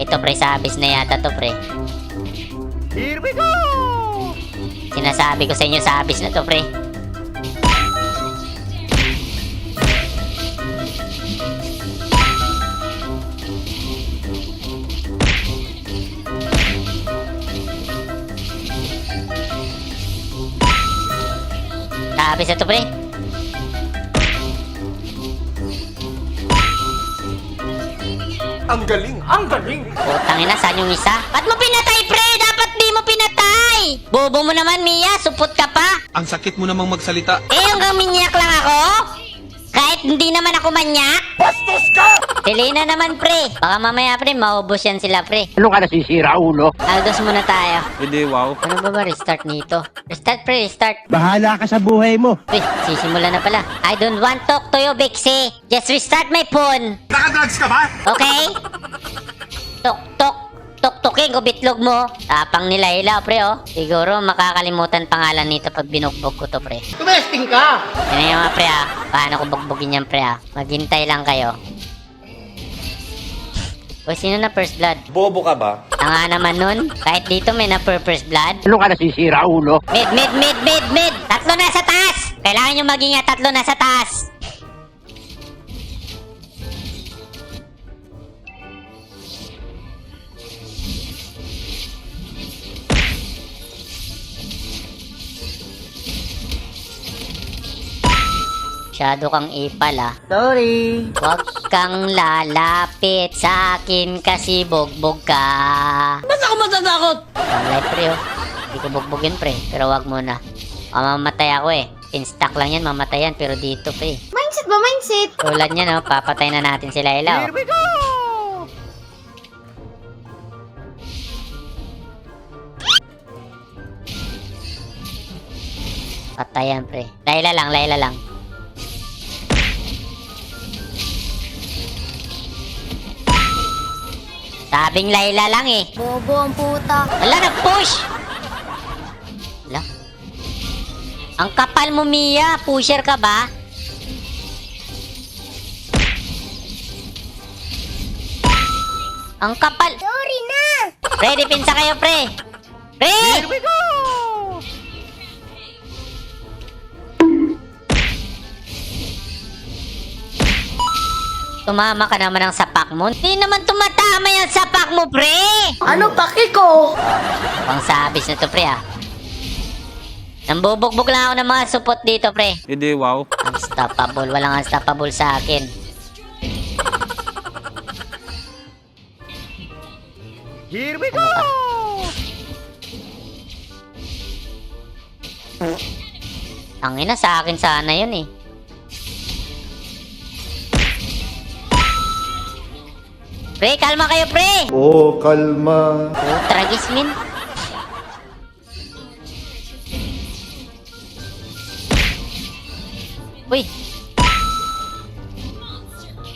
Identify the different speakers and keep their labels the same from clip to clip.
Speaker 1: Ito pre, sabis na yata to pre.
Speaker 2: Here we go!
Speaker 1: Sinasabi ko sa inyo, sabis na to pre. Sabis na to pre.
Speaker 2: Ang galing! Ang galing!
Speaker 1: Putang ina, saan yung isa? Ba't mo pinatay, pre? Dapat di mo pinatay! Bobo mo naman, Mia. Supot ka pa.
Speaker 3: Ang sakit mo namang magsalita.
Speaker 1: Eh, hanggang minyak lang ako? Hindi naman ako manyak?
Speaker 2: Bastos ka!
Speaker 1: Selena naman, pre. Baka mamaya, pre, maubos yan sila, pre.
Speaker 4: Ano ka nasisira, ulo?
Speaker 1: Aldos muna tayo.
Speaker 3: Hindi, wow.
Speaker 1: Ano ba ba restart nito? Restart, pre, restart.
Speaker 4: Bahala ka sa buhay mo.
Speaker 1: Uy, sisimula na pala. I don't want talk to you, Bixie. Just restart my phone.
Speaker 2: Nakadrugs ka ba?
Speaker 1: Okay? Tok, tok. Tok-toking ko bitlog mo. Tapang nila ilaw, pre, oh. Siguro makakalimutan pangalan nito pag binugbog ko to, pre.
Speaker 2: Tumesting ka!
Speaker 1: Yan yung mga pre, ah. Paano ko bugbugin yan, pre, ah. Maghintay lang kayo. O, sino na first blood?
Speaker 2: Bobo ka ba?
Speaker 1: Tanga naman nun. Kahit dito may na first blood.
Speaker 4: Ano ka nasisira, ulo?
Speaker 1: Mid, mid, mid, mid, mid! Tatlo na sa taas! Kailangan nyo mag-ingat tatlo na sa taas! Masyado kang ipal ah.
Speaker 4: Sorry.
Speaker 1: Huwag kang lalapit sa akin kasi bogbog ka.
Speaker 4: Ba't ako matatakot?
Speaker 1: Ang pre oh. Hindi ko bugbugin pre, pero wag muna. Mamamatay ako eh. Instack lang yan, mamatayan, pero dito pre.
Speaker 5: Mindset ba? Mindset?
Speaker 1: Tulad niya no, papatay na natin sila ilaw.
Speaker 2: Here we go!
Speaker 1: Patayan pre. Layla lang, layla lang. Sabing layla lang eh.
Speaker 5: Bobo ang puta.
Speaker 1: Wala na push. Wala. Ang kapal mo Mia, pusher ka ba? Ang kapal.
Speaker 5: Sorry na!
Speaker 1: Pre, dipinsa kayo, pre. Pre!
Speaker 2: Here we go!
Speaker 1: Tumama ka naman ng sapak mo. Hindi naman tumatama yung sapak mo, pre!
Speaker 5: Ano paki ko?
Speaker 1: Pang sabis na to, pre, ah. Nambubugbog lang ako ng mga supot dito, pre.
Speaker 3: Hindi, wow.
Speaker 1: Unstoppable. Walang unstoppable sa akin.
Speaker 2: Here we go!
Speaker 1: Ang ina sa akin sana yun eh. Pre, kalma kayo, pre!
Speaker 6: Oh, kalma.
Speaker 1: Oh, tragis, min. Uy!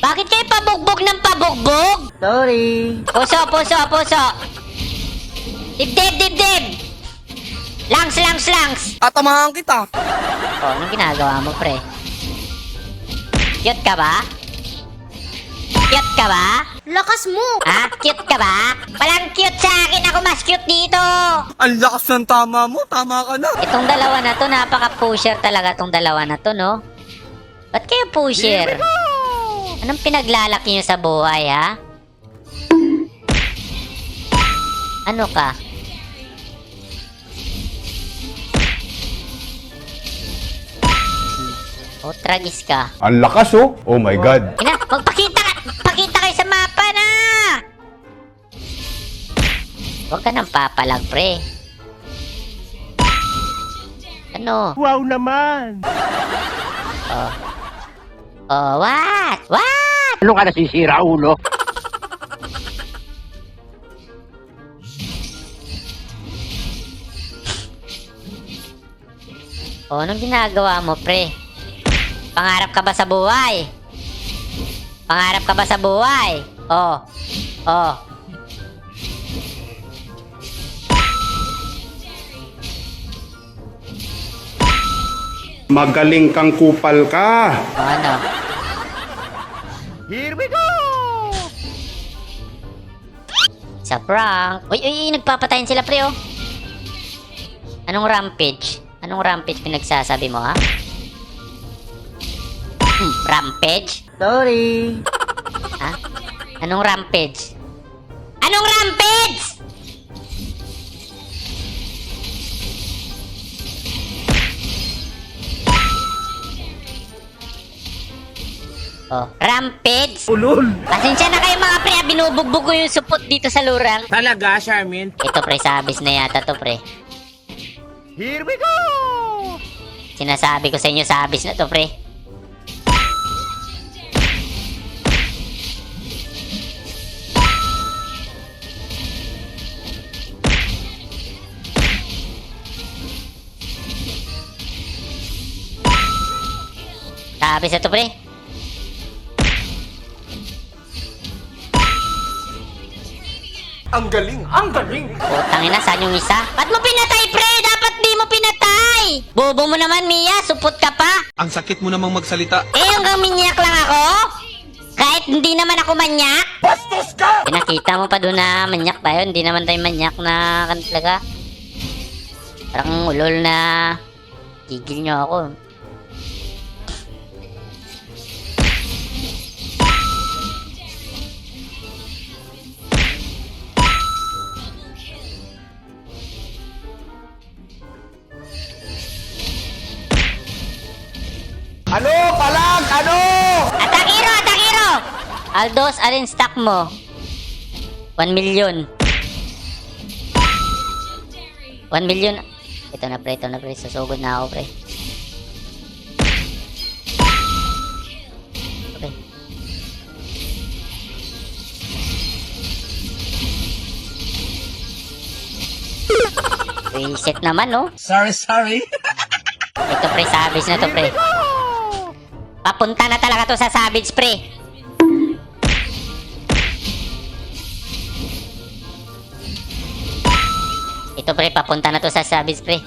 Speaker 1: Bakit kayo pabugbog ng pabugbog?
Speaker 4: Sorry.
Speaker 1: Puso, puso, puso! Dibdib, dibdib! Langs, langs, langs!
Speaker 4: Tatamahan kita.
Speaker 1: Oh, anong ginagawa mo, pre? Cute ka ba? Cute ka ba?
Speaker 5: Lakas mo!
Speaker 1: Ha? Cute ka ba? Walang cute sa akin. Ako mas cute dito.
Speaker 4: Ang lakas ng tama mo. Tama ka na.
Speaker 1: Itong dalawa na to, napaka-pusher talaga tong dalawa na to, no? Ba't kayo pusher? Anong pinaglalaki nyo sa buhay, ha? Ano ka? O, tragis ka.
Speaker 6: Ang lakas oh. Oh my God.
Speaker 1: Ina, magpakita ka! Pakita Huwag ka nang papalag, pre. Ano?
Speaker 4: Wow naman.
Speaker 1: Oh. Oh, what? What?
Speaker 4: Ano ka nasisira, ulo?
Speaker 1: Oh, anong ginagawa mo, pre? Pangarap ka ba sa buhay? Pangarap ka ba sa buhay? Oh. Oh.
Speaker 6: Magaling kang kupal ka.
Speaker 1: Oh, ano?
Speaker 2: Here we go!
Speaker 1: Sa prank. Uy, uy, uy, nagpapatayin sila, pre, oh. Anong rampage? Anong rampage pinagsasabi mo, ha? Hmm, rampage?
Speaker 4: Sorry.
Speaker 1: Ha? Anong rampage? Anong rampage? Oh, rampage?
Speaker 4: Ulol.
Speaker 1: Pasensya na kayo mga pre, ah, binubugbog ko yung supot dito sa lurang.
Speaker 4: Talaga, Charmin?
Speaker 1: Ito pre, sabis na yata to pre.
Speaker 2: Here we go!
Speaker 1: Sinasabi ko sa inyo, sabis na to pre. Sabis na to pre.
Speaker 2: Ang galing, ang galing!
Speaker 1: Putang ina, saan yung isa? Ba't mo pinatay, pre? Dapat di mo pinatay! Bobo mo naman, Mia. Supot ka pa.
Speaker 3: Ang sakit mo namang magsalita.
Speaker 1: Eh, hanggang minyak lang ako? Kahit hindi naman ako manyak?
Speaker 2: Bastos ka!
Speaker 1: Pinakita mo pa doon na manyak tayo. Hindi naman tayo manyak na kan talaga. Parang ulol na gigil nyo ako.
Speaker 2: Ano? Palag! Ano?
Speaker 1: Atakiro! Atakiro! Aldos, alin stock mo? 1 million. 1 million. Ito na pre, ito na pre. Susugod na ako pre. Okay. Reset naman, no?
Speaker 4: Sorry, sorry.
Speaker 1: Ito pre, savage na to pre. Papunta na talaga to sa savage pre. Ito pre, papunta na to sa savage pre.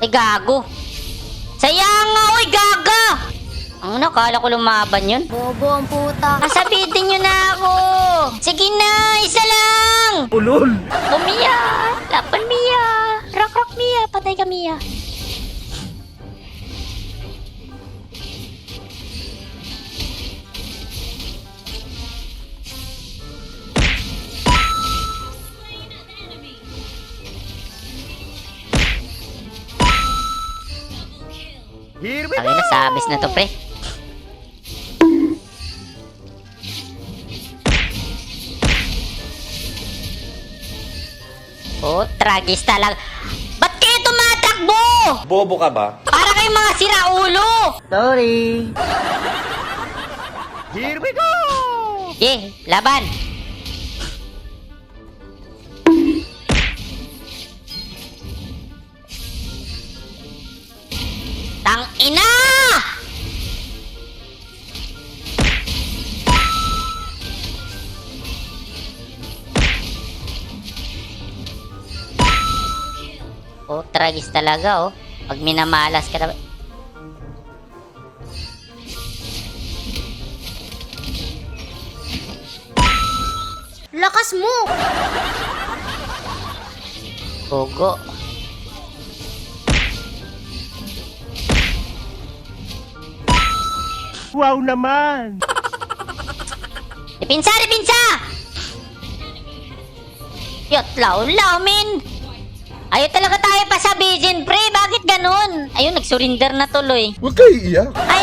Speaker 1: Ay gago. Sayang nga, oy gaga! Ang nakala ko lumaban yun.
Speaker 5: Bobo ang puta.
Speaker 1: Kasabitin nyo na ako! Sige na, isa lang!
Speaker 4: Ulol.
Speaker 1: Oh, Mia! Laban, Mia! Rock, rock, Mia! Patay ka, Mia!
Speaker 2: Here we
Speaker 1: Ang ina, sabis na to, pre. Oh, tragis talaga. Ba't kayo tumatakbo?
Speaker 2: Bobo ka ba?
Speaker 1: Para kayong mga siraulo!
Speaker 4: Sorry.
Speaker 2: Here we go!
Speaker 1: Eh, laban! Ina! Oh, tragis talaga oh. Pag minamalas ka na...
Speaker 5: Lakas mo!
Speaker 1: Gogo.
Speaker 4: Wow naman.
Speaker 1: Dipinsa, dipinsa! Yot, law, law, min! Ayaw talaga tayo pa sa Bijen, pre. Bakit ganun? Ayun, nag-surrender na tuloy.
Speaker 6: Huwag kayo iiyak.
Speaker 1: Ay,